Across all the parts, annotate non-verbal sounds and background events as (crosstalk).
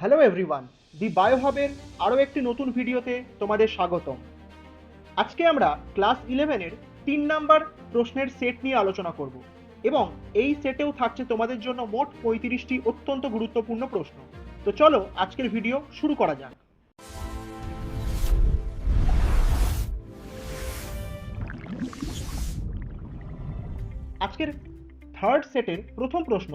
Hello everyone দি বায়োহাবের আরও একটি নতুন ভিডিওতে তোমাদের স্বাগতম। আজকে আমরা ক্লাস ইলেভেনের তিন নাম্বার প্রশ্নের সেট নিয়ে আলোচনা করব এবং এই সেটেও থাকছে তোমাদের জন্য মোট পঁয়ত্রিশটি অত্যন্ত গুরুত্বপূর্ণ প্রশ্ন। তো চলো আজকের ভিডিও শুরু করা যাক। আজকের থার্ড সেটের প্রথম প্রশ্ন,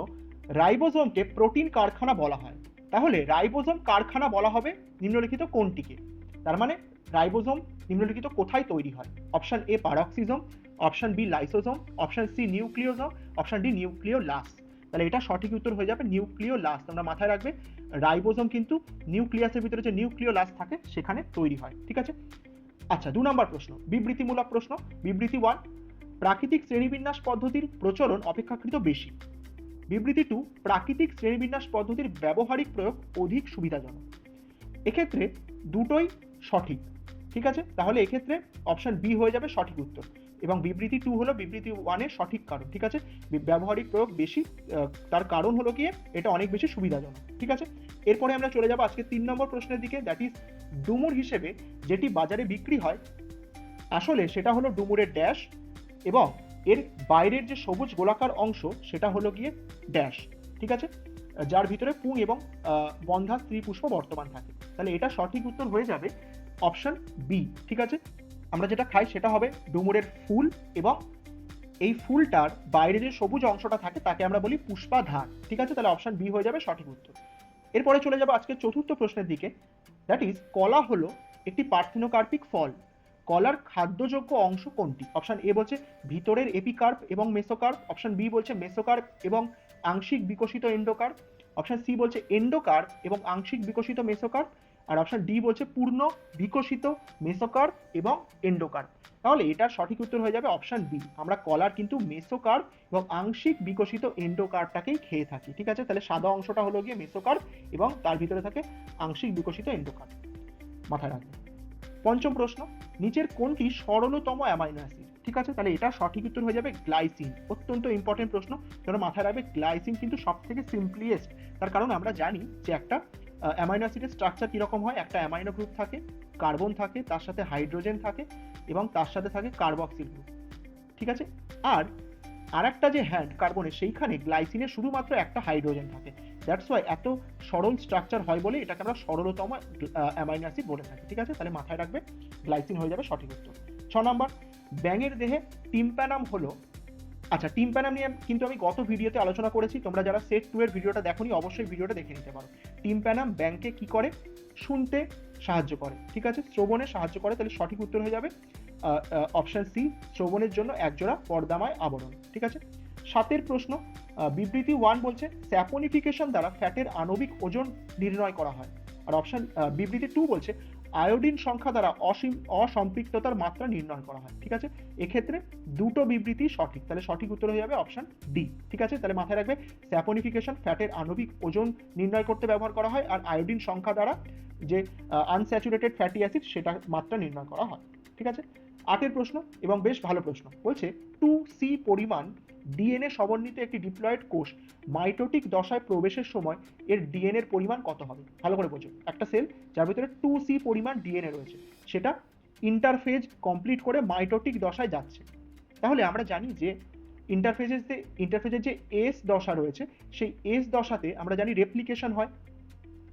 রাইবোজোমকে প্রোটিন কারখানা বলা হয়। তাহলে রাইবোজোম কারখানা বলা হবে নিম্নলিখিত কোনটিকে? তার মানে রাইবোজোম নিম্নলিখিত কোথায় তৈরি হয়? Option A peroxisome, option B lysosome, option C nucleosome, option D nucleolus. তাহলে এটা সঠিক উত্তর হয়ে যাবে নিউক্লিওলাস। তোমরা মাথায় রাখবে, রাইবোজোম কিন্তু নিউক্লিয়াসের ভিতরে যে নিউক্লিওলাস থাকে, সেখানে তৈরি হয়। ঠিক আছে? আচ্ছা দু নম্বর প্রশ্ন, বিবৃতিমূলক প্রশ্ন, বিবৃতি ওয়ান, প্রাকৃতিক শ্রেণীবিন্যাস পদ্ধতির প্রচলন অপেক্ষাকৃত বেশি। বিবৃতি টু প্রাকৃতিক শ্রেণীবিন্যাস পদ্ধতির ব্যবহারিক প্রয়োগ অধিক সুবিধাজনক। এক্ষেত্রে দুটোই সঠিক, ঠিক আছে? তাহলে এক্ষেত্রে অপশন বি হয়ে যাবে সঠিক উত্তর এবং বিবৃতি টু হলো বিবৃতি ওয়ানের সঠিক কারণ, ঠিক আছে? ব্যবহারিক প্রয়োগ বেশি তার কারণ হলো গিয়ে এটা অনেক বেশি সুবিধাজনক, ঠিক আছে? এরপরে আমরা চলে যাব আজকে তিন নম্বর প্রশ্নের দিকে দ্যাট ইজ ডুমুর হিসেবে যেটি বাজারে বিক্রি হয়, আসলে সেটা হলো ডুমুরের ড্যাশ এবং এর বাইরের যে সবুজ গোলাকার অংশ, সেটা হলো গিয়ে ড্যাশ ঠিক আছে? যার ভিতরে পুং এবং বন্ধা স্ত্রী পুষ্প বর্তমান থাকে। তাহলে এটা সঠিক উত্তর হয়ে যাবে অপশন বি ঠিক আছে? আমরা যেটা খাই সেটা হবে ডুমুরের ফুল এবং এই ফুলটার বাইরে যে সবুজ অংশটা থাকে, তাকে আমরা বলি পুষ্পাধার ঠিক আছে? তাহলে অপশন বি হয়ে যাবে সঠিক উত্তর। এরপরে চলে যাব আজকে চতুর্থ প্রশ্নের দিকে। দ্যাট ইজ কলা হলো একটি পার্থেনোকার্পিক ফল। কলার খাদ্যযোগ্য অংশ কোনটি? অপশন এ বলছে ভিতরের এপিকার্প এবং মেসোকার্প। অপশন বি বলছে মেসোকার্প এবং আংশিক বিকশিত এন্ডোকার্প। অপশন সি বলছে এন্ডোকার্প এবং আংশিক বিকশিত মেসোকার্প। আর অপশন ডি বলছে পূর্ণ বিকশিত মেসোকার্প এবং এন্ডোকার্প। তাহলে এটার সঠিক উত্তর হয়ে যাবে অপশন বি। আমরা কলার কিন্তু মেসোকার্প এবং আংশিক বিকশিত এন্ডোকার্পটাকেই খেয়ে থাকি, ঠিক আছে? তাহলে সাদা অংশটা হলো গিয়ে মেসোকার্প এবং তার ভিতরে থাকে আংশিক বিকশিত এন্ডোকার্প। মাথায় রাখবে। পঞ্চম প্রশ্ন, নিচের কোনটি সরলতম অ্যামাইনো অ্যাসিড? ঠিক আছে, তাহলে এটা সঠিক উত্তর হয়ে যাবে গ্লাইসিন। অত্যন্ত ইম্পর্টেন্ট প্রশ্ন তোমরা মাথায় রাখবে গ্লাইসিন কিন্তু সব থেকে সিম্পলিয়েস্ট তার কারণ আমরা জানি যে একটা অ্যামাইনো অ্যাসিডের স্ট্রাকচার কীরকম হয়, একটা অ্যামাইনো গ্রুপ থাকে কার্বন থাকে, তার সাথে হাইড্রোজেন থাকে, এবং তার সাথে থাকে কার্বক্সিল গ্রুপ ঠিক আছে? আর আর একটা যে হ্যান্ড কার্বনের সেইখানে গ্লাইসিনের শুধুমাত্র একটা হাইড্রোজেন থাকে। দ্যাটস ওয়াই এত সরল স্ট্রাকচার হয় বলে এটাকে আমরা সরলতম অ্যামাইনো অ্যাসিড বলে থাকি, ঠিক আছে? তাহলে মাথায় রাখবে গ্লাইসিন হয়ে যাবে সঠিক উত্তর। ছ নম্বর, ব্যাঙের দেহে টিম্প্যানাম হলো আচ্ছা টিম্প্যানাম নিয়ে কিন্তু আমি গত ভিডিওতে আলোচনা করেছি, তোমরা যারা সেট টু এর ভিডিওটা দেখোনি, অবশ্যই ভিডিওটা দেখে নিতে পারো। টিম্প্যানাম ব্যাংকে কি করে? শুনতে সাহায্য করে, ঠিক আছে? শ্রবণে সাহায্য করে, তাহলে সঠিক উত্তর হয়ে যাবে অপশন সি শ্রবণের জন্য একজোড়া পর্দামায় আবরণ, ঠিক আছে? সাতের প্রশ্ন বিবৃতি ওয়ান বলছে স্যাপনিফিকেশন দ্বারা ফ্যাটের আণবিক ওজন নির্ণয় করা হয়। আর অপশন বিবৃতি টু বলছে আয়োডিন সংখ্যা দ্বারা অসীম, অসম্পৃক্ততার মাত্রা নির্ণয় করা হয়। ঠিক আছে? এক্ষেত্রে দুটো বিবৃতি সঠিক। তাহলে সঠিক উত্তর হয়ে যাবে অপশন ডি ঠিক আছে? তাহলে মাথায় রাখবে স্যাপনিফিকেশন ফ্যাটের আণবিক ওজন নির্ণয় করতে ব্যবহার করা হয়, আর আয়োডিন সংখ্যা দ্বারা যে আনস্যাচুরেটেড ফ্যাটি অ্যাসিড সেটা মাত্রা নির্ণয় করা হয়। ঠিক আছে? আটের প্রশ্ন, এবং বেশ ভালো প্রশ্ন। বলছে টু সি পরিমাণ ডিএনএ সমন্বিত একটি ডিপ্লয়েড কোষ মাইটোটিক দশায় প্রবেশের সময় এর ডিএনএ এর পরিমাণ কত হবে? ভালো করে বোঝো। একটা সেল যার ভিতরে টু সি পরিমাণ ডিএনএ রয়েছে, সেটা ইন্টারফেজ কমপ্লিট করে মাইটোটিক দশায় যাচ্ছে। তাহলে আমরা জানি যে ইন্টারফেজের যে ইন্টারফেজের যে এস দশা রয়েছে, সেই এস দশাতে আমরা জানি রেপ্লিকেশন হয়।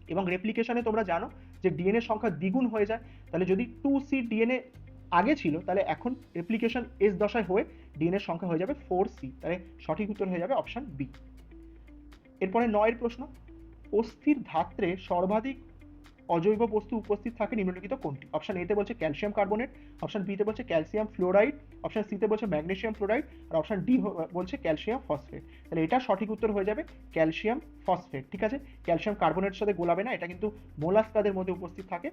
এবং রেপ্লিকেশনে তোমরা জানো যে ডিএনএ সংখ্যা দ্বিগুণ হয়ে যায়। তাহলে যদি টু সি ডিএনএ আগে ছিল, তাহলে এখন রেপ্লিকেশন এস দশায় হয়ে ডিএনএর সংখ্যা হয়ে যাবে ফোর সি তাহলে সঠিক উত্তর হয়ে যাবে অপশান বি এরপরে নয়ের প্রশ্ন, অস্থির ধাত্রে সর্বাধিক অজৈব বস্তু উপস্থিত থাকে নিম্নলিখিত কোনটি? অপশন এতে বলছে ক্যালসিয়াম কার্বনেট অপশন বিতে বলছে ক্যালসিয়াম ফ্লোরাইড অপশন সিতে বলছে ম্যাগনেশিয়াম ফ্লোরাইড আর অপশন ডি বলছে ক্যালসিয়াম ফসফেট তাহলে এটা সঠিক উত্তর হয়ে যাবে ক্যালসিয়াম ফসফেট ঠিক আছে? ক্যালসিয়াম কার্বনেটের সাথে গোলাবে না, এটা কিন্তু মোলাস্কাদের মধ্যে উপস্থিত থাকে।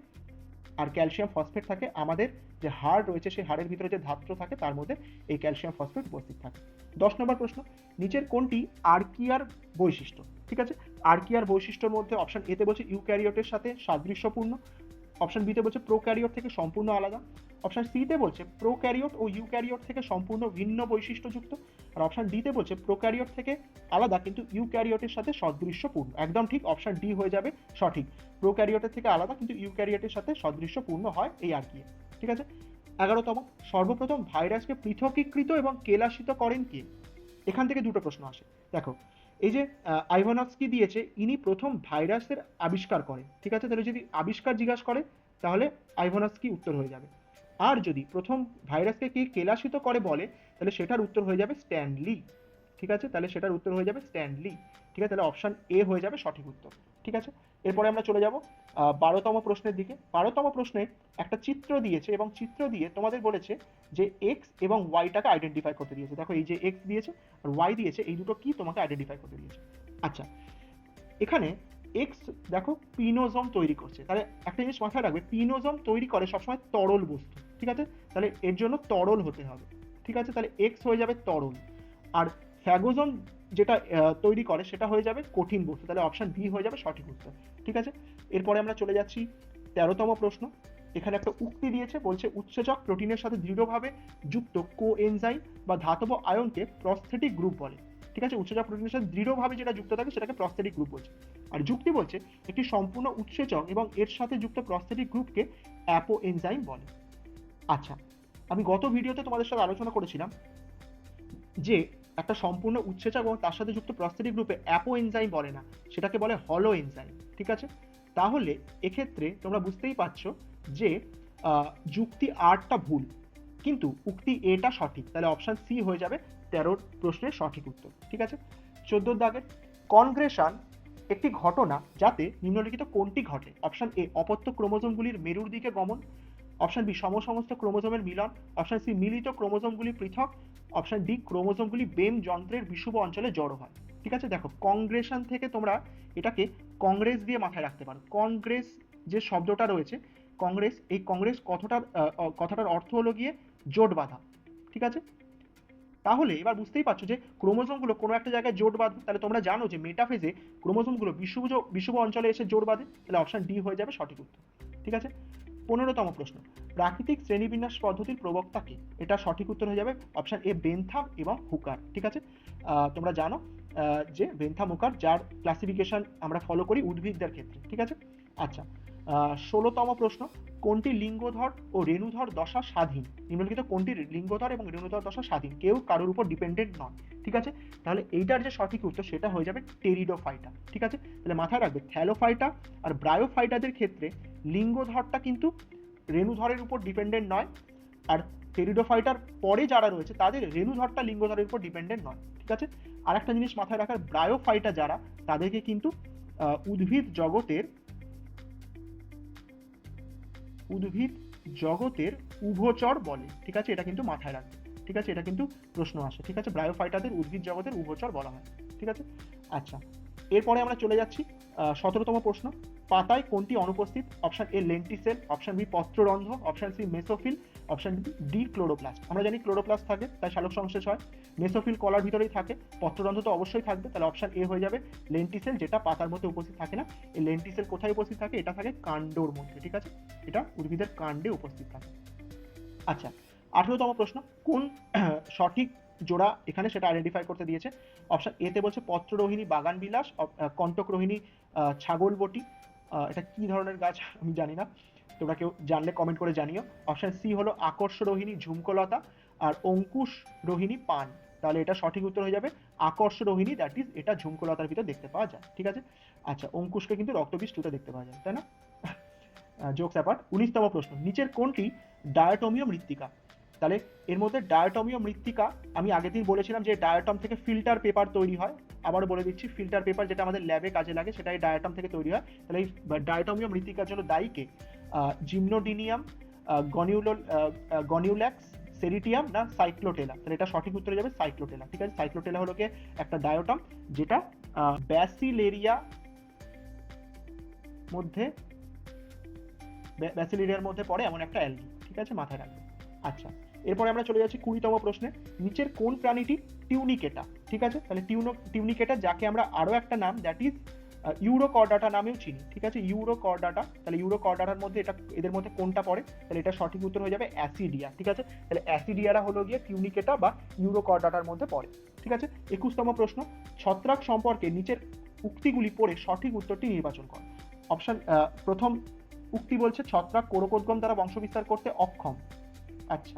আর ক্যালসিয়াম ফসফেট থাকে। আমাদের যে হাড় রয়েছে, সেই হাড়ের ভিতরে যে ধাত্র থাকে, তার মধ্যে এই ক্যালসিয়াম ফসফেট উপস্থিত থাকে। দশ নম্বর প্রশ্ন, নিচের কোনটি আর্কিয়ার বৈশিষ্ট্য? ঠিক আছে? আর্কিয়ার বৈশিষ্ট্যের মধ্যে অপশন এতে বলছে ইউক্যারিওটের সাথে সাদৃশ্যপূর্ণ। অপশন বিতে বলছে প্রোক্যারিওট থেকে সম্পূর্ণ আলাদা। অপশন সিতে বলছে প্রোক্যারিওট ও ইউক্যারিওট থেকে সম্পূর্ণ ভিন্ন বৈশিষ্ট্যযুক্ত। আর অপশন ডিতে বলছে প্রোক্যারিওট থেকে আলাদা কিন্তু ইউক্যারিওটের সাথে সদৃশ্যপূর্ণ। একদম ঠিক অপশন ডি হয়ে যাবে সঠিক। প্রোক্যারিওটের থেকে আলাদা কিন্তু ইউক্যারিওটের সাথে সদৃশ্যপূর্ণ হয় এই আর কি। ঠিক আছে? এগারোতম, সর্বপ্রথম ভাইরাসকে পৃথকীকৃত এবং কেলাসিত করেন কে? এখান থেকে দুটো প্রশ্ন আসে। দেখো, এই যে আইভানস্কি দিয়েছে, ইনি প্রথম ভাইরাসের আবিষ্কার করেন। ঠিক আছে? তাহলে যদি আবিষ্কার জিজ্ঞাসা করে, তাহলে আইভানস্কি উত্তর হয়ে যাবে। আর যদি প্রথম ভাইরাসকে কে কেলাসিত করে বলে তাহলে সেটার উত্তর হয়ে যাবে স্ট্যানলি ঠিক আছে? তাহলে সেটার উত্তর হয়ে যাবে স্ট্যানলি ঠিক আছে? তাহলে অপশন এ হয়ে যাবে সঠিক উত্তর। ঠিক আছে? এরপরে আমরা চলে যাব বারোতম প্রশ্নের দিকে। বারোতম প্রশ্নে একটা চিত্র দিয়েছে এবং চিত্র দিয়ে তোমাদের বলেছে যে এক্স এবং ওয়াইটাকে আইডেন্টিফাই করতে দিয়েছে। দেখো, এই যে এক্স দিয়েছে আর ওয়াই দিয়েছে, এই দুটো কি তোমাকে আইডেন্টিফাই করতে দিয়েছে? আচ্ছা এখানে এক্স দেখো, পিনোজম তৈরি করছে। তাহলে একটা জিনিস মাথায় রাখবে, পিনোজম তৈরি করে সবসময় তরল বস্তু। ঠিক আছে? তাহলে এর জন্য তরল হতে হবে। ঠিক আছে, তাহলে এক্স হয়ে যাবে তরল। আর ফ্যাগোজম যেটা তৈরি করে সেটা হয়ে যাবে কঠিন বস্তু। তাহলে অপশন বি হয়ে যাবে সঠিক উত্তর। ঠিক আছে? এরপরে আমরা চলে যাচ্ছি তেরোতম প্রশ্ন। এখানে একটা উক্তি দিয়েছে, বলছে উৎসেচক প্রোটিনের সাথে দৃঢ়ভাবে যুক্ত কো এনজাইম বা ধাতব আয়নকে প্রস্থেটিক গ্রুপ বলে। ঠিক আছে? উৎসেচক প্রোটিনের সাথে দৃঢ়ভাবে যেটা যুক্ত থাকে সেটাকে প্রস্থেটিক গ্রুপ বলছে। আর যুক্তি বলছে একটি সম্পূর্ণ উৎসেচক এবং এর সাথে যুক্ত প্রস্থেটিক গ্রুপকে অ্যাপো এনজাইম বলে। আচ্ছা আমি গত ভিডিওতে তোমাদের সাথে আলোচনা করেছিলাম যে একটা সম্পূর্ণ উৎসেচক এবং তার সাথে যুক্ত প্রস্থেটিক গ্রুপে অ্যাপো এনজাইম বলে না, সেটাকে বলে হলো এনজাইম ঠিক আছে? তাহলে এক্ষেত্রে তোমরা বুঝতেই পারছ যে যুক্তি আটটা ভুল, কিন্তু উক্তি এটা সঠিক, তাহলে অপশন সি হয়ে যাবে তেরোর প্রশ্নের সঠিক উত্তর, ঠিক আছে? চোদ্দ দাগের কনগ্রেশন একটি ঘটনা যাতে নিম্নলিখিত কোনটি ঘটে অপশন এ অপত্য ক্রোমোজোমগুলির মেরুর দিকে গমন অপশন বি সমসমস্ত ক্রোমোজোমের মিলন। অপশন সি, মিলিত ক্রোমোজোমগুলি পৃথক। অপশন ডি, ক্রোমোজোমগুলি বেম যন্ত্রের বিষুব অঞ্চলে জড়ো হয়। ঠিক আছে? দেখো, কংগ্রেশন থেকে তোমরা এটাকে কংগ্রেস দিয়ে মাথায় রাখতে পারো। কংগ্রেস যে শব্দটা রয়েছে, কংগ্রেস, এই কংগ্রেস কথাটার কথাটার অর্থ হলো গিয়ে জোট বাঁধা। ঠিক আছে? তাহলে এবার বুঝতেই পারছ যে ক্রোমোজোমগুলো কোনো একটা জায়গায় জোট বাঁধবে। তাহলে তোমরা জানো যে মেটাফেজে ক্রোমোজোমগুলো বিষুব বিষুব অঞ্চলে এসে জোট বাঁধে। তাহলে অপশন ডি হয়ে যাবে সঠিক উত্তর। ঠিক আছে? পনেরোতম প্রশ্ন, প্রাকৃতিক শ্রেণীবিন্যাস পদ্ধতির প্রবক্তা কে? এটা সঠিক উত্তর হয়ে যাবে অপশান এ বেনথাম এবং হুকার ঠিক আছে? তোমরা জানো যে বেনথাম হুকার যার ক্লাসিফিকেশন আমরা ফলো করি উদ্ভিদদের ক্ষেত্রে, ঠিক আছে? আচ্ছা ষোলোতম প্রশ্ন, কোনটি লিঙ্গধর ও রেণুধর দশা স্বাধীন? নিম্নলিখিত কোনটি লিঙ্গধর এবং রেণুধর দশা স্বাধীন? কেউ কারোর উপর ডিপেন্ডেন্ট নয়, ঠিক আছে? তাহলে এইটার যে সঠিক উত্তর সেটা হয়ে যাবে টেরিডোফাইটা ঠিক আছে? তাহলে মাথায় রাখবে থ্যালোফাইটা আর ব্রায়োফাইটাদের ক্ষেত্রে লিঙ্গধরটা কিন্তু রেণুধরের উপর ডিপেন্ডেন্ট নয় আর টেরিডোফাইটার পরে যারা রয়েছে, তাদের রেণুধরটা লিঙ্গধরের উপর ডিপেন্ডেন্ট নয়, ঠিক আছে? আর একটা জিনিস মাথায় রাখার ব্রায়োফাইটা যারা, তাদেরকে কিন্তু উদ্ভিদ জগতের উদ্ভিদ জগতের উভচর বলে। ঠিক আছে? এটা কিন্তু মাথায় রাখবে। ঠিক আছে? এটা কিন্তু প্রশ্ন আসে। ঠিক আছে? ব্রায়োফাইটাদের উদ্ভিদ জগতের উভচর বলা হয়। ঠিক আছে? আচ্ছা। এরপরে আমরা চলে যাচ্ছি সতেরোতম প্রশ্ন। পাতায় কোনটি অনুপস্থিত? Option A lenticel option B পত্ররন্ধ্র option C mesophyll option D chloroplast আমরা জানি ক্লোরোপ্লাস্ট থাকে, তাই শালক সংশ্লেষ হয়। মেসোফিল কলার ভিতরেই থাকে, পত্ররন্ধ্র তো অবশ্যই থাকবে, তাহলে অপশন এ হয়ে যাবে। লেন্টিসেল যেটা পাতার মধ্যে উপস্থিত থাকে না, এই লেন্টিসেল কোথায় উপস্থিত থাকে? এটা থাকে কাণ্ডর মধ্যে, ঠিক আছে? এটা উদ্ভিদের কাণ্ডে উপস্থিত থাকে। আচ্ছা আঠেরোতম প্রশ্ন, কোন (clears throat) সঠিক জোড়া এখানে সেটা আইডেন্টিফাই করতে দিয়েছে? অপশন এতে বলছে পত্ররোহিণী বাগান বিলাস কণ্টকরোহিণী ছাগল বটি এটা কি ধরনের গাছ? আমি জানি না। তোমরা কেউ জানলে কমেন্ট করে জানিও। অপশন সি হলো আকর্ষ রোহিণী, ঝুমকলতা আর অঙ্কুশ রোহিণী পান। তাহলে এটা সঠিক উত্তর হয়ে যাবে। আকর্ষ রোহিণী দ্যাট ইজ এটা ঝুমকলতার ভিতরে দেখতে পাওয়া যায়, ঠিক আছে? আচ্ছা অঙ্কুশকে কিন্তু রক্তবীজ টুতে দেখতে পাওয়া যায়, তাই না? জোকস অ্যাপার্ট উনিশতম প্রশ্ন। নিচের কোনটি ডায়াটমীয় মৃত্তিকা? তাহলে এর মধ্যে ডায়াটমীয় মৃত্তিকা, আমি আগের দিন বলেছিলাম যে ডায়াটম থেকে ফিল্টার পেপার তৈরি হয়। আবারও বলে দিচ্ছি ফিল্টার পেপার যেটা আমাদের ল্যাবে কাজে লাগে সেটা এই ডায়াটম থেকে তৈরি হয়। তাহলে এই ডায়াটমীয় মৃত্তিকার জন্য দায়ীকে জিমনোডিনিয়াম গনিউলো গনিউল্যাক্স সেরিটিয়াম না সাইক্লোটেলা তাহলে এটা সঠিক উত্তরে যাবে সাইক্লোটেলা ঠিক আছে? সাইক্লোটেলা হলো একটা ডায়োটম যেটা ব্যাসিলেরিয়া মধ্যে ব্যাসিলেরিয়ার মধ্যে পড়ে এমন একটা অ্যালগি ঠিক আছে? মাথায় রাখবে। আচ্ছা। এরপরে আমরা চলে যাচ্ছি কুড়িতম প্রশ্নে। নিচের কোন প্রাণীটি টিউনিকেটা ঠিক আছে? তাহলে টিউনো টিউনিকেটা যাকে আমরা আরও একটা নাম দ্যাট ইজ ইউরো করডাটা নামেও চিনি, ঠিক আছে? ইউরো করডাটা তাহলে ইউরো করডাটার মধ্যে এটা, এদের মধ্যে কোনটা পড়ে? তাহলে এটা সঠিক উত্তর হয়ে যাবে অ্যাসিডিয়া, ঠিক আছে? তাহলে অ্যাসিডিয়ারা হলো গিয়ে কিউনিকেটা বা ইউরো করডাটার মধ্যে পড়ে, ঠিক আছে? একুশতম প্রশ্ন, ছত্রাক সম্পর্কে নিচের উক্তিগুলি পড়ে সঠিক উত্তরটি নির্বাচন কর। অপশান প্রথম উক্তি বলছে ছত্রাক কোরকোদ্গম দ্বারা বংশবিস্তার করতে অক্ষম। আচ্ছা।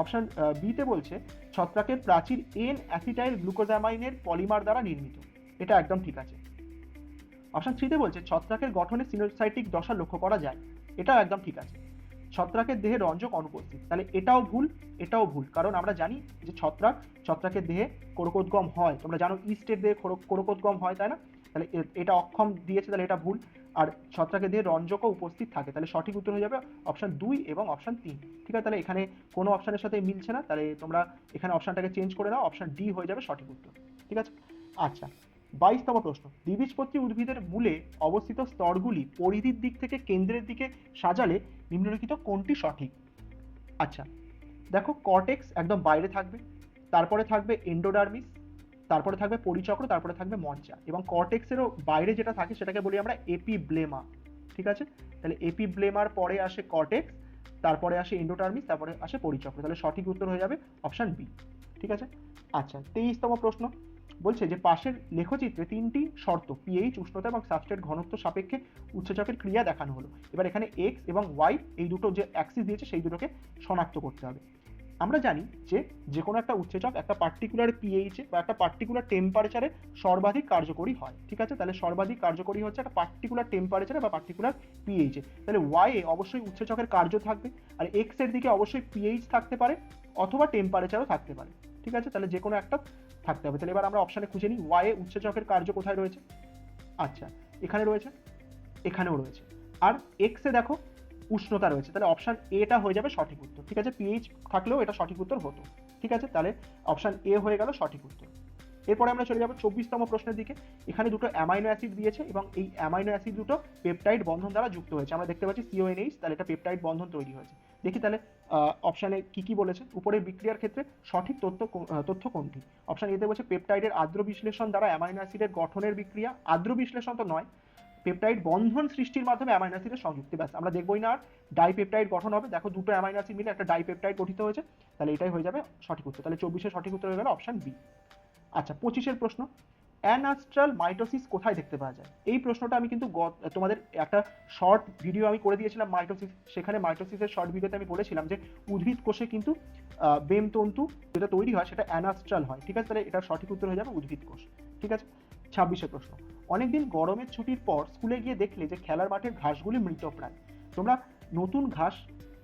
অপশন বিতে বলছে, ছত্রাকের প্রাচীর এন অ্যাসিটাইল গ্লুকোজামাইনের পলিমার দ্বারা নির্মিত। এটা একদম ঠিক আছে। অপশন থ্রিতে বলছে, ছত্রাকের গঠনে সিনোসাইটিক দশা লক্ষ্য করা যায়। এটাও একদম ঠিক আছে। ছত্রাকের দেহে রঞ্জক অনুপস্থিত। তাহলে এটাও ভুল এটাও ভুল। কারণ আমরা জানি যে ছত্রাক, ছত্রাকের দেহে কোরকোদ্গম হয়। তোমরা জানো ইস্টের দেহে কোরকোদ্গম হয়, তাই না? তাহলে এটা অক্ষম দিয়েছে, তাহলে এটা ভুল। আর ছত্রাকের দেহে রঞ্জকও উপস্থিত থাকে। তাহলে সঠিক উত্তর হয়ে যাবে অপশন দুই এবং অপশন তিন। ঠিক আছে? তাহলে এখানে কোনো অপশনের সাথে মিলছে না। তাহলে তোমরা এখানে অপশনটাকে চেঞ্জ করে নাও। অপশন ডি হয়ে যাবে সঠিক উত্তর। ঠিক আছে? আচ্ছা। বাইশতম প্রশ্ন, দ্বিবীজপত্রী উদ্ভিদের মূলে অবস্থিত স্তরগুলি পরিধির দিক থেকে কেন্দ্রের দিকে সাজালে নিম্নলিখিত কোনটি সঠিক? আচ্ছা দেখো কর্টেক্স একদম বাইরে থাকবে, তারপরে থাকবে এন্ডোডার্মিস, তারপরে থাকবে পরিচক্র, তারপরে থাকবে মঞ্চা এবং কর্টেক্সেরও বাইরে যেটা থাকে সেটাকে বলি আমরা এপিব্লেমা, ঠিক আছে? তাহলে এপিব্লেমার পরে আসে কর্টেক্স, তারপরে আসে এন্ডোটার্মিস তারপরে আসে পরিচক্র, তাহলে সঠিক উত্তর হয়ে যাবে অপশন বি, ঠিক আছে? আচ্ছা তেইশতম প্রশ্ন বলছে যে পাশের লেখচিত্রে তিনটি শর্ত পিএইচ উষ্ণতা এবং সাবস্ট্রেট ঘনত্ব সাপেক্ষে উৎসেচকের ক্রিয়া দেখানো হলো। এবার এখানে এক্স এবং ওয়াই এই দুটো যে অ্যাক্সিস দিয়েছে, সেই দুটোকে শনাক্ত করতে হবে। আমরা জানি যে যে কোনো একটা উৎসেচক একটা পার্টিকুলার পিএইচে বা একটা পার্টিকুলার টেম্পারেচারে সর্বাধিক কার্যকরী হয়। ঠিক আছে? তাহলে সর্বাধিক কার্যকরী হচ্ছে একটা পার্টিকুলার টেম্পারেচারে বা পার্টিকুলার পিএইচে তাহলে ওয়াই এ অবশ্যই উৎসেচকের কার্য থাকবে আর এক্সের দিকে অবশ্যই পিএইচ থাকতে পারে অথবা টেম্পারেচারও থাকতে পারে। ঠিক আছে? তাহলে যে কোনো একটা থাকতে হবে। তাহলে এবার আমরা অপশানে খুঁজে নিই ওয়াই এ উৎসেচকের কার্য কোথায় রয়েছে? আচ্ছা এখানে রয়েছে, এখানেও রয়েছে। আর এক্সে দেখো, উষ্ণতা রয়েছে। তাহলে অপশান এটা হয়ে যাবে সঠিক উত্তর। ঠিক আছে? পিএইচ থাকলেও এটা সঠিক উত্তর হতো। ঠিক আছে? তাহলে অপশান এ হয়ে গেল সঠিক উত্তর। এরপরে আমরা চলে যাব চব্বিশতম প্রশ্নের দিকে। এখানে দুটো অ্যামাইনো অ্যাসিড দিয়েছে এবং এই অ্যামাইনো অ্যাসিড দুটো পেপটাইড বন্ধন দ্বারা যুক্ত হয়েছে। আমরা দেখতে পাচ্ছি সিওএনএইচ তাহলে এটা পেপটাইড বন্ধন তৈরি হয়েছে। দেখি তাহলে অপশানে কি কি বলেছে? উপরের বিক্রিয়ার ক্ষেত্রে সঠিক তথ্য তথ্য কোনটি? অপশান এতে বলছে পেপটাইডের আদ্র বিশ্লেষণ দ্বারা অ্যামাইনো অ্যাসিডের গঠনের বিক্রিয়া। আদ্র বিশ্লেষণ তো নয় পেপটাইড বন্ধন সৃষ্টির মাধ্যমে অ্যামাইনো অ্যাসিডের সংযুক্তি। ব্যাস, আমরা দেখবই না আর ডাইপেপটাইড গঠন হবে। দেখো, দুটো অ্যামাইনো অ্যাসিড মিলে একটা ডাইপেপটাইড গঠিত হয়েছে। তাহলে এটাই হয়ে যাবে সঠিক উত্তর। তাহলে চব্বিশের সঠিক উত্তর হয়ে গেল অপশন বি আচ্ছা পঁচিশের প্রশ্ন। অ্যানাস্ট্রাল মাইটোসিস কোথায় দেখতে পাওয়া যায়? এই প্রশ্নটা আমি কিন্তু তোমাদের একটা শর্ট ভিডিও আমি করে দিয়েছিলাম মাইটোসিস সেখানে মাইটোসিসের শর্ট ভিডিওতে আমি বলেছিলাম যে উদ্ভিদ কোষে কিন্তু বেম তন্তু যেটা তৈরি হয় সেটা অ্যানাস্ট্রাল হয়। ঠিক আছে? তাহলে এটা সঠিক উত্তর হয়ে যাবে উদ্ভিদ কোষ। ঠিক আছে? ছাব্বিশে প্রশ্ন। অনেকদিন গরমের ছুটির পর স্কুলে গিয়ে দেখলে যে খেলার মাঠের ঘাসগুলি মৃতপ্রায় তোমরা নতুন ঘাস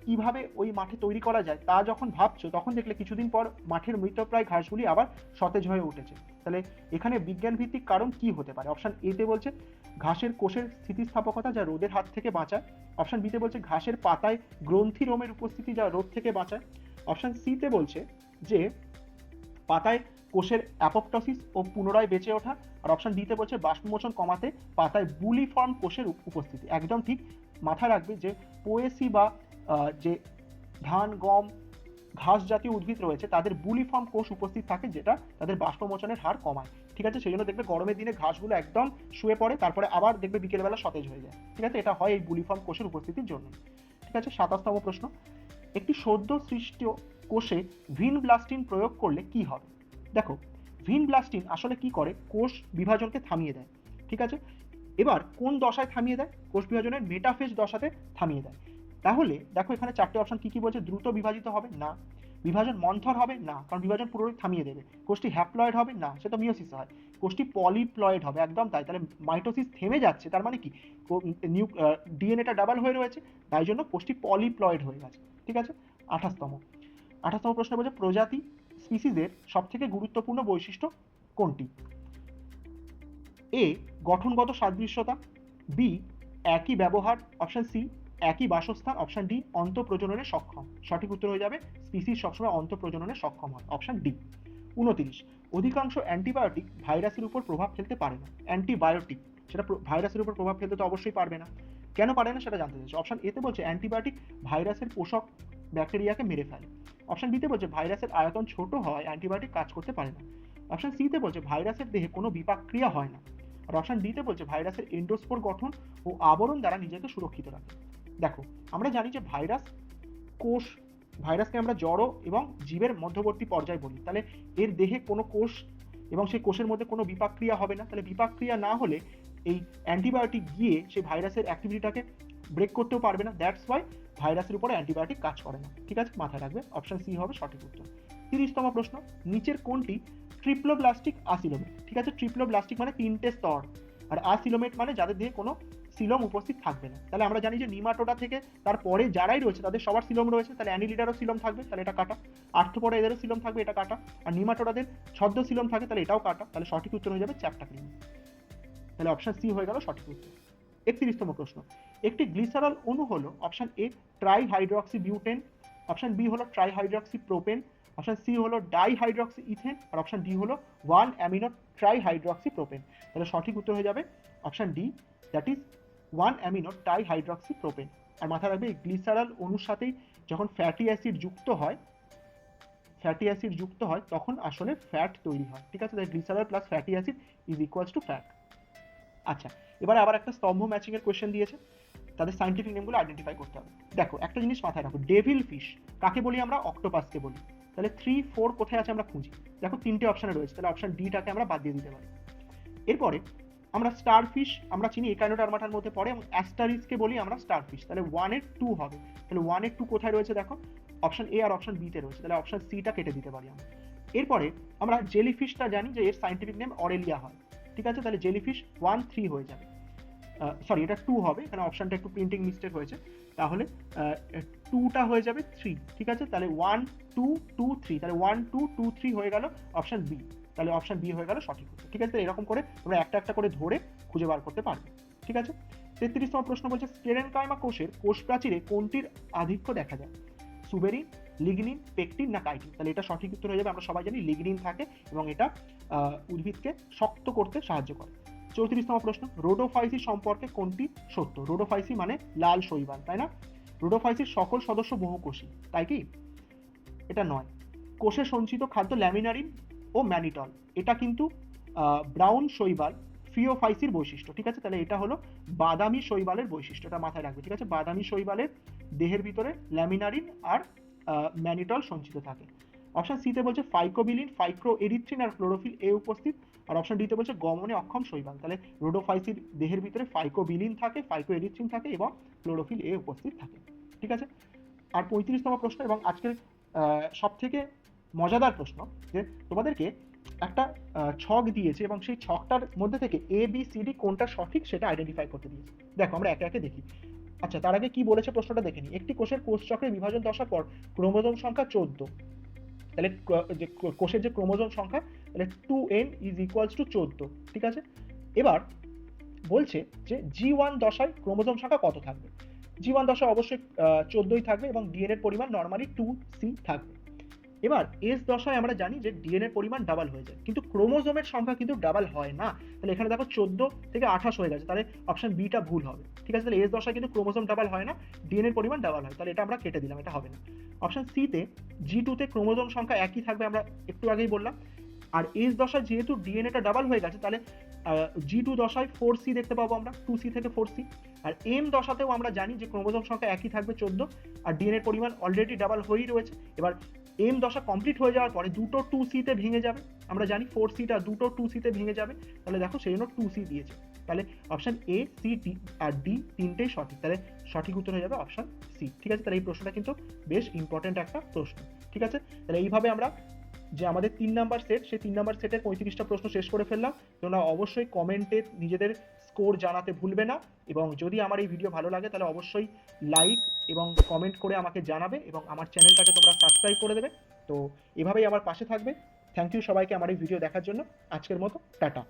কীভাবে ওই মাঠে তৈরি করা যায় তা যখন ভাবছ, তখন দেখলে কিছুদিন পর মাঠের মৃতপ্রায় ঘাসগুলি আবার সতেজ হয়ে উঠেছে। তাহলে এখানে বিজ্ঞান ভিত্তিক কারণ কি হতে পারে? অপশন এতে বলছে, ঘাসের কোষের স্থিতিস্থাপকতা যা রোদের হাত থেকে বাঁচায়। অপশন বিতে বলছে, ঘাসের পাতায় গ্রন্থি রোমের উপস্থিতি যা রোদ থেকে বাঁচায়। অপশন সিতে বলছে যে, পাতায় কোষের অ্যাপোপ্টসিস ও পুনরায় বেঁচে ওঠা। আর অপশন ডিতে বলছে, বাষ্পমোচন কমাতে পাতায় বুলি ফর্ম কোষের উপস্থিতি। একদম ঠিক মাথায় রাখবে যে, পোয়েসি বা যে ধান, গম, ঘাস জাতীয় উদ্ভিদ রয়েছে, তাদের বুলি ফর্ম কোষ উপস্থিত থাকে যেটা তাদের বাষ্পমোচনের হার কমায়। ঠিক আছে? সেই জন্য দেখবে গরমের দিনে ঘাসগুলো একদম শুয়ে পড়ে, তারপরে আবার দেখবে বিকেলবেলা সতেজ হয়ে যায়। ঠিক আছে? এটা হয় এই বুলি ফর্ম কোষের উপস্থিতির জন্য। ঠিক আছে? সাতাশতম প্রশ্ন। একটি সদ্য সৃষ্ট কোষে ভিন ব্লাস্টিন প্রয়োগ করলে কি হবে? দেখো ভিন ব্লাস্টিন আসলে কি করে? কোষ বিভাজনকে থামিয়ে দেয়। ঠিক আছে? এবার কোন দশায় থামিয়ে দেয়? কোষ বিভাজনের মেটাফেজ দশাতে থামিয়ে দেয়। তাহলে দেখো এখানে চারটে অপশন কি কি বলছে? দ্রুত বিভাজিত হবে? না। বিভাজন মন্থর হবে? না। কারণ বিভাজন পুরোই থামিয়ে দেবে। কোষটি হ্যাপ্লয়েড হবে? না। সেটা মিওসিস হয়। কোষটি পলিপ্লয়েড হবে। একদম তাই। তাহলে মাইটোসিস থেমে যাচ্ছে। তার মানে কি? নিউ ডিএনএটা ডাবল হয়ে রয়েছে। তাই জন্য কোষটি পলিপ্লয়েড হয়ে গেছে। ঠিক আছে? আঠাশতম। আঠাশতম প্রশ্ন বলছে, প্রজাতি স্পিসিসের সবথেকে গুরুত্বপূর্ণ বৈশিষ্ট্য কোনটি? এ, গঠনগত সাদৃশ্যতা। বি, একই ব্যবহার। অপশন সি একই বাসস্থান অপশন ডি অন্তঃপ্রজননে সক্ষম। সঠিক উত্তর হয়ে যাবে স্পিসিস সবসময় অন্তঃপ্রজননে সক্ষম হয় অপশন ডি উনতিরিশ, অধিকাংশ অ্যান্টিবায়োটিক ভাইরাসের উপর প্রভাব ফেলতে পারে না। অ্যান্টিবায়োটিক, সেটা ভাইরাসের উপর প্রভাব ফেলতে তো অবশ্যই পারবে না। কেন পারে না সেটা জানতে চাইছে। অপশন এতে বলছে, অ্যান্টিবায়োটিক ভাইরাসের পোষক ব্যাকটেরিয়াকে মেরে ফেলে। অপশন বিতে বলছে, ভাইরাসের আয়তন ছোট হয় অ্যান্টিবায়োটিক কাজ করতে পারে না। অপশন সিতে বলছে, ভাইরাসের দেহে কোনো বিপাক ক্রিয়া হয় না। আর অপশন ডিতে বলছে, ভাইরাসের এন্ডোস্পোর গঠন ও আবরণ দ্বারা নিজেকে সুরক্ষিত রাখে। দেখো, আমরা জানি যে ভাইরাস কোষ, ভাইরাসকে আমরা জড়ো এবং জীবের মধ্যবর্তী পর্যায় বলি। তাহলে এর দেহে কোনো কোষ এবং সেই কোষের মধ্যে কোনো বিপাকক্রিয়া হবে না। তাহলে বিপাকক্রিয়া না হলে এই অ্যান্টিবায়োটিক গিয়ে সেই ভাইরাসের অ্যাক্টিভিটিটাকে ব্রেক করতেও পারবে না। দ্যাটস ওয়াই ভাইরাসের উপরে অ্যান্টিবায়োটিক কাজ করে না। ঠিক আছে? মাথায় রাখবে। অপশন সি হবে সঠিক উত্তর। তিরিশতম প্রশ্ন, নিচের কোনটি ট্রিপ্লোব্লাস্টিক আসিলোমেট ঠিক আছে? ট্রিপ্লোব্লাস্টিক মানে তিনটে স্তর। আর আসিলোমেট মানে যাদের দিয়ে কোনো সিলম উপস্থিত থাকবে না। তাহলে আমরা জানি যে নিমাটোটা থেকে তারপরে যারাই রয়েছে, তাদের সবার সিলম রয়েছে, তাহলে অ্যানিলিডারও সিলম থাকবে, তাহলে এটা কাটা। আর্থপরে এদেরও সিলম থাকবে, এটা কাটা। আর নিমাটোটাদের ছদ্ম সিলম থাকে, তাহলে এটাও কাটা। তাহলে সঠিক উত্তর হয়ে যাবে চ্যাপ্টা ক্লিন তাহলে অপশন সি হয়ে গেল সঠিক উত্তর। একত্রিশতম প্রশ্ন। একটি গ্লিসারল অণু হলো option A tri hydroxy butane option B হলো tri hydroxy propane option C হলো ডাই হাইড্রক্সি ইথেন আর অপশন ডি হলো one amino tri hydroxy propane তাহলে সঠিক উত্তর হয়ে যাবে option D that is one amino tri hydroxy propane আর মাথায় রাখবে এই গ্লিসারল অণুর সাথেই যখন ফ্যাটি অ্যাসিড যুক্ত হয় ফ্যাটি অ্যাসিড যুক্ত হয়, তখন আসলে ফ্যাট তৈরি হয়। ঠিক আছে? তাই glycerol plus fatty acid is equals to fat আচ্ছা এবারে আবার একটা স্তম্ভ ম্যাচিং এর কোয়েশ্চেন দিয়েছে। তাদের সাইন্টিফিক নেমগুলো আইডেন্টিফাই করতে হবে। দেখো, একটা জিনিস মাথায় রাখো ডেভিল ফিশ কাকে বলি আমরা? অক্টোপাসকে বলি। তাহলে থ্রি ফোর কোথায় আছে আমরা খুঁজি। দেখো, তিনটে অপশানে রয়েছে। তাহলে অপশন ডিটাকে আমরা বাদ দিয়ে দিতে পারি। এরপরে আমরা স্টার ফিশ আমরা চিনি একাইনোডার্মাটার মধ্যে পড়ে, এবং অ্যাস্টারিসকে বলি আমরা স্টার ফিশ তাহলে ওয়ানের টু হবে। তাহলে ওয়ানের টু কোথায় রয়েছে দেখো? অপশন এ আর অপশন বিতে রয়েছে। তাহলে অপশন সিটা কেটে দিতে পারি আমরা। এরপরে আমরা জেলি ফিশটা জানি যে এর সাইন্টিফিক নেম অরেলিয়া হয়। ঠিক আছে? তাহলে জেলি ফিশ ওয়ান থ্রি হয়ে যাবে। সরি এটা টু হবে এখানে অপশনটা একটু প্রিন্টিং মিস্টেক হয়েছে। তাহলে টুটা হয়ে যাবে থ্রি ঠিক আছে? তাহলে ওয়ান টু টু থ্রি তাহলে ওয়ান টু টু থ্রি হয়ে গেল অপশন বি তাহলে অপশন বি হয়ে গেল সঠিক উত্তর। ঠিক আছে? এরকম করে তোমরা একটা একটা করে ধরে খুঁজে বার করতে পারবে। ঠিক আছে? তেত্রিশতম প্রশ্ন বলছে, স্টেরেনকাইমা কোষের কোষ প্রাচীরে কোনটির আধিক্য দেখা যায়? সুবেরিন, লিগনিন, পেকটিন না কাইটিন? তাহলে এটা সঠিক উত্তর হয়ে যাবে। আমরা সবাই জানি লিগনিন থাকে এবং এটা উদ্ভিদকে শক্ত করতে সাহায্য করে। চৌত্রিশতম প্রশ্ন, রোডোফাইসি সম্পর্কে কোনটি সত্য? রোডোফাইসি মানে লাল শৈবাল, তাই না? রোডোফাইসির সকল সদস্য বহুকোষী, তাই কি? এটা নয়। কোষে সঞ্চিত খাদ্য ল্যামিনারিন ও ম্যানিটল এটা কিন্তু ব্রাউন শৈবাল ফিওফাইসির বৈশিষ্ট্য, ঠিক আছে? তাহলে এটা হলো বাদামি শৈবালের বৈশিষ্ট্য, এটা মাথায় রাখবে, ঠিক আছে? বাদামি শৈবালের দেহের ভিতরে ল্যামিনারিন আর ম্যানিটল সঞ্চিত থাকে। অপশন সিতে বলছে ফাইকোবিলিন ফাইক্রো এরিথ্রিন আর ক্লোরোফিল এ উপস্থিত। আর অপশন ডিতে বলছে গমনে অক্ষম শৈবাল, তাহলে রোডোফাইসির দেহের ভিতরে ফাইকোবিলিন থাকে ফাইকো এরিথ্রিন থাকে এবং ক্লোরোফিল এ উপস্থিত থাকে, ঠিক আছে? আর পঁয়ত্রিশতম প্রশ্ন এবং আজকের সব থেকে মজাদার প্রশ্ন যে তোমাদেরকে একটা ছক দিয়েছে এবং সেই ছকটার মধ্যে থেকে এ বি সি ডি কোনটা সঠিক সেটা আইডেন্টিফাই করতে দিয়েছে। দেখো, আমরা একে একে দেখি। আচ্ছা তার আগে কি বলেছে প্রশ্নটা দেখে নিই। একটি কোষের কোষ চক্রে বিভাজন দশার পর ক্রোমোজোম সংখ্যা চোদ্দ। তাহলে যে কোষের যে ক্রোমোজোম সংখ্যা, তাহলে two N is equals to চোদ্দ, ঠিক আছে? এবার বলছে যে জি ওয়ান দশায় ক্রোমোজোম সংখ্যা কত থাকবে? জি ওয়ান দশায় অবশ্যই চোদ্দই থাকবে এবং ডিএনএর পরিমাণ নর্মালি টু সি থাকবে। এবার এস দশায় আমরা জানি যে ডিএনএর পরিমাণ ডাবল হয়ে যায়। কিন্তু ক্রোমোজোমের সংখ্যা কিন্তু ডাবল হয় না। তাহলে এখানে দেখো চোদ্দ থেকে আঠাশ হয়ে গেছে। তাহলে অপশন বিটা ভুল হবে। ঠিক আছে? তাহলে এস দশায় কিন্তু ক্রোমোজোম ডাবল হয় না ডিএনএর পরিমাণ ডাবল হয়। তাহলে এটা আমরা কেটে দিলাম, এটা হবে না। অপশন সিতে জি টুতে ক্রোমোজোম সংখ্যা একই থাকবে, আমরা একটু আগেই বললাম। আর এস দশায় যেহেতু ডিএনএটা ডাবল হয়ে গেছে, তাহলে জি টু দশায় ফোর সি দেখতে পাবো আমরা টু সি থেকে ফোর সি আর এম দশাতেও আমরা জানি যে ক্রোমোজোম সংখ্যা একই থাকবে, চোদ্দ। আর ডিএনএর পরিমাণ অলরেডি ডাবল হয়েই রয়েছে। এবার এম দশা কমপ্লিট হয়ে যাওয়ার পরে দুটো টু সিতে ভেঙে যাবে। আমরা জানি ফোর সিটা দুটো টু সিতে ভেঙে যাবে। তাহলে দেখো সেই জন্য টু সি দিয়েছে। তাহলে অপশন এ সি ডি আর ডি তিনটেই সঠিক। তাহলে সঠিক উত্তর হয়ে যাবে অপশন সি ঠিক আছে? তাহলে এই প্রশ্নটা কিন্তু বেশ ইম্পর্টেন্ট একটা প্রশ্ন। ঠিক আছে? তাহলে এইভাবে আমরা যে আমাদের তিন নাম্বার সেট সেই তিন নাম্বার সেটের পঁয়ত্রিশটা প্রশ্ন শেষ করে ফেললাম। তোমরা অবশ্যই কমেন্টে নিজেদের স্কোর জানাতে ভুলবে না। এবং যদি আমার এই ভিডিও ভালো লাগে, তাহলে অবশ্যই লাইক এবং কমেন্ট করে আমাকে জানাবে এবং আমার চ্যানেলটাকে তোমরা সাবস্ক্রাইব করে দেবে। তো এভাবেই আমার পাশে থাকবে। থ্যাংক ইউ সবাইকে আমার এই ভিডিও দেখার জন্য। আজকের মতো, টাটা।